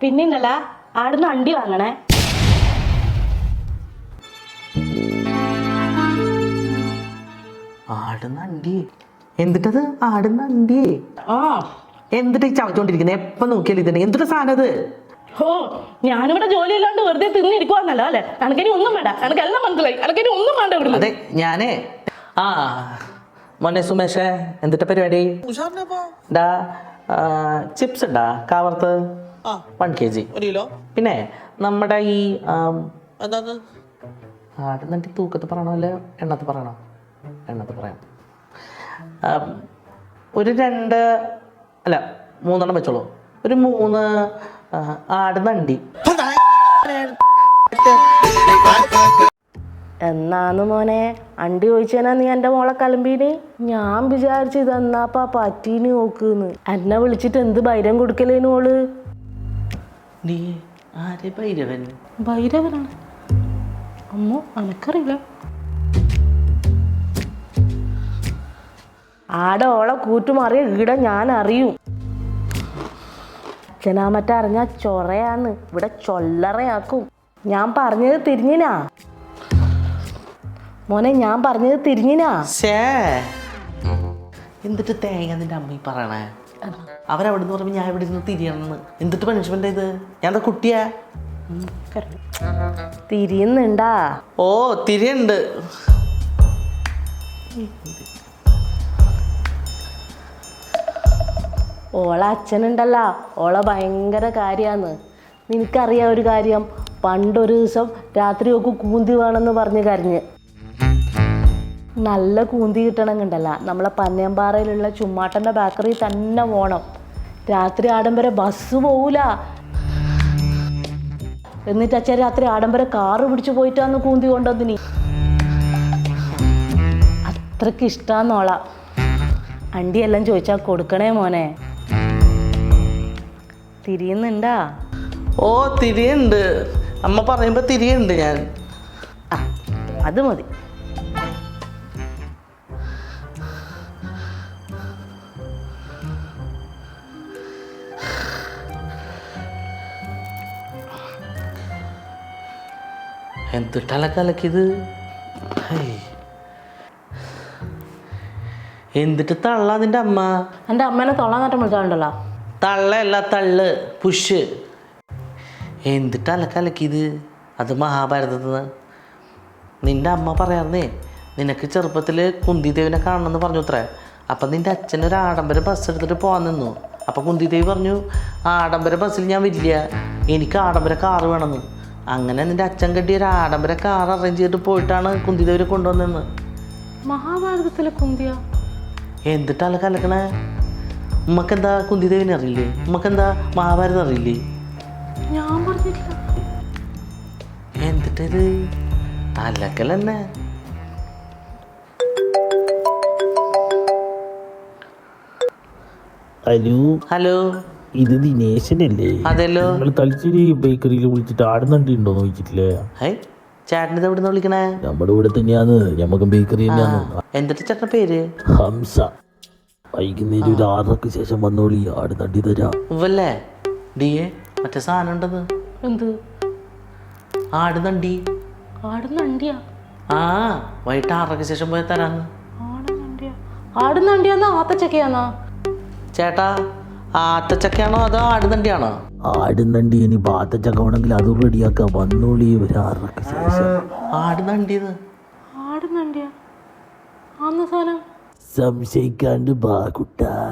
പിന്നെണ്ടല്ല ആടുന്ന് അണ്ടി വാങ്ങണേ. ആടുന്നണ്ടി ആടുന്ന ആടുന്നണ്ടി ആ. എന്തിട്ട് ഈ ചവച്ചോണ്ടിരിക്കുന്നത് എപ്പൊ നോക്കിയാലും ഇതന്നെ. എന്തിട്ട് സാധനം അത്? ഓ ഞാനിവിടെ ജോലി ഇല്ലാണ്ട് വെറുതെ തിന്നിരിക്കുവാന്നല്ലോ അല്ലെ? എനിക്കിനി ഒന്നും വേണ്ട. എനിക്ക് എല്ലാം മനസ്സിലായി. എനിക്കിനി ഒന്നും വേണ്ട ഇവിടെ അതെ ഞാനേ. ആ മോനെ സുമേഷേ എന്തിട്ട പരിപാടി? ഡാ ചിപ്സ് ഉണ്ടാ? കാവർത്ത് വൺ കെ ജി പിന്നെ നമ്മുടെ ഈ ആടുന്നണ്ടി തൂക്കത്ത് പറയണോ അല്ല? എണ്ണത്ത് പറയണോ? എണ്ണത്ത് പറയാം. ഒരു രണ്ട് അല്ല മൂന്നെണ്ണം വെച്ചോളൂ. ഒരു മൂന്ന് ആടുന്നണ്ടി. എന്നാന്ന് മോനെ? അണ്ടി ചോദിച്ചേനാ നീ എന്റെ മോളെ കലമ്പീന്? ഞാൻ വിചാരിച്ചു ഇതെന്നാപ്പാ പറ്റീന് നോക്കുന്ന് എന്നെ വിളിച്ചിട്ട് എന്ത് ഭൈരം കൊടുക്കലേനു ഓൾ? നീ ആരെ ഭൈരവൻ? ഭൈരവനാണ്. അമ്മോ എനക്കറിയില്ല ആടെ ഓളെ കൂറ്റുമാറിയ ഈട ഞാൻ അറിയും. അച്ഛനാമറ്റ അറിഞ്ഞ ചൊറയാന്ന്. ഇവിടെ ചൊല്ലറയാക്കും. ഞാൻ പറഞ്ഞത് തിരിഞ്ഞിനാ. മോനെ ഞാൻ പറഞ്ഞത് തിരിഞ്ഞിനാ. ശേ എന്നിട്ട് തേങ്ങ നിന്റെ അമ്മ ഈ പറയണേ? അവരവിടുന്ന് പറയുമ്പോൾ ഞാൻ ഇവിടെ ഇരുന്ന് തിരിയണമെന്ന് എന്തിട്ട് പണിഷ്മെന്റ് ഇത്? ഞാൻ എന്താ കുട്ടിയാ? തിരിയുന്നുണ്ടാ? ഓ തിരിയുണ്ട്. ഓളെ അച്ഛനുണ്ടല്ല. ഓളെ ഭയങ്കര കാര്യാന്ന്. നിനക്കറിയാം ഒരു കാര്യം? പണ്ടൊരു ദിവസം രാത്രി ഒക്കെ കൂന്തി വേണമെന്ന് പറഞ്ഞ് കരഞ്ഞ്. നല്ല കൂന്തി കിട്ടണമെന്നുണ്ടല്ല നമ്മളെ പന്നയമ്പാറയിലുള്ള ചുമ്മാട്ടന്റെ ബേക്കറി തന്നെ പോകണം രാത്രി ആഡംബര ബസ് പോവൂല. എന്നിട്ട് അച്ഛൻ രാത്രി ആഡംബര കാറ് പിടിച്ചു പോയിട്ടാന്ന് കൂന്തി കൊണ്ടുവന്നിനി. അത്രയ്ക്ക് ഇഷ്ടമാന്നോള അണ്ടിയെല്ലാം ചോദിച്ചാൽ കൊടുക്കണേ മോനെ. തിരിയുന്നുണ്ടാ? ഓ തിരിയുണ്ട്. അമ്മ പറയുമ്പോ തിരിയുണ്ട് ഞാൻ. ആ അത് മതി. എന്തിട്ടല കലക്കിയത് ഹൈ. എന്തിട്ട് തള്ള നിന്റെ അമ്മ? എന്റെ അമ്മേനെ തൊള്ളാൻ നേട്ടം വിളിക്കാറുണ്ടല്ലോ തള്ളയല്ല തള്ള് പുഷ്. എന്തിട്ട് അലക്കലക്കിയത് അത് മഹാഭാരതത്തിൽ നിന്ന് നിന്റെ അമ്മ പറയാറുന്നേ നിനക്ക് ചെറുപ്പത്തിൽ കുന്തിദേവിനെ കാണണമെന്ന് പറഞ്ഞു അത്രേ അപ്പം നിന്റെ അച്ഛൻ ഒരു ആഡംബര ബസ് എടുത്തിട്ട് പോകാൻ നിന്നു. അപ്പം കുന്തിദേവി പറഞ്ഞു ആഡംബര ബസ്സിൽ ഞാൻ വരില്ല. എനിക്ക് ആഡംബര കാറ് വേണമെന്ന്. അങ്ങനെ നിന്റെ അച്ഛൻ കെട്ടിയ ഒരു ആഡംബര കാർ അറേഞ്ച് ചെയ്തിട്ട് പോയിട്ടാണ് കുന്തിദേവിനെ കൊണ്ടുവന്നെന്ന് മഹാഭാരതത്തിലെ കുന്തിയ? എന്തിട്ടല്ല കലക്കണേ? ഉമ്മക്കെന്താ കുന്തിദേവിനെ അറിയില്ലേ? ഉമ്മക്കെന്താ മഹാഭാരതം അറിയില്ലേ? ഞാൻ പറഞ്ഞില്ല എന്തിട്ടത്? അലക്കലെന്നെ ഹലോ ഹലോ. ഇത് ദിനേശനല്ലേ? അതല്ലോ നിങ്ങൾ തലശ്ശേരി ബേക്കറിയിൽ വിളിച്ചിട്ട് ആടുന്നണ്ടി ഉണ്ടോ നോക്കിട്ടില്ലേ വിളിക്കണേ? നമ്മുടെ ഇവിടെ തന്നെയാന്ന് ഞമ്മക്ക് ബേക്കറി ചേട്ടന്റെ പേര്? ഹംസ. വൈകുന്നേരം ഒരു ആറരക്ക് ശേഷം വന്നോളി. ആടുന്നണ്ടി തരാം. ഇവല്ലേ? ഡി എ മറ്റേ സാധനം ഉണ്ടത്? എന്ത്? ആടുന്നണ്ടി ആ വൈകിട്ട് ശേഷം പോയി തരാന്ന്. ആത്തച്ചക്കയാന്നാ? ചേട്ടാ ആത്തച്ചക്കയാണോ അതോ ആടുന്നണ്ടിയാണോ ആടുന്നണ്ടി ഇനി പാത്തച്ചക്ക വേണമെങ്കിൽ അത് റെഡിയാക്കാം. വന്നോളി ഒരു ആറരക്ക് ശേഷം. ആടുന്നണ്ടിന്ന് ആടുന്ന അണ്ടിയാ ആന്ന സാധനം. സംശയിക്കാണ്ട് ബാ കുട്ടാ.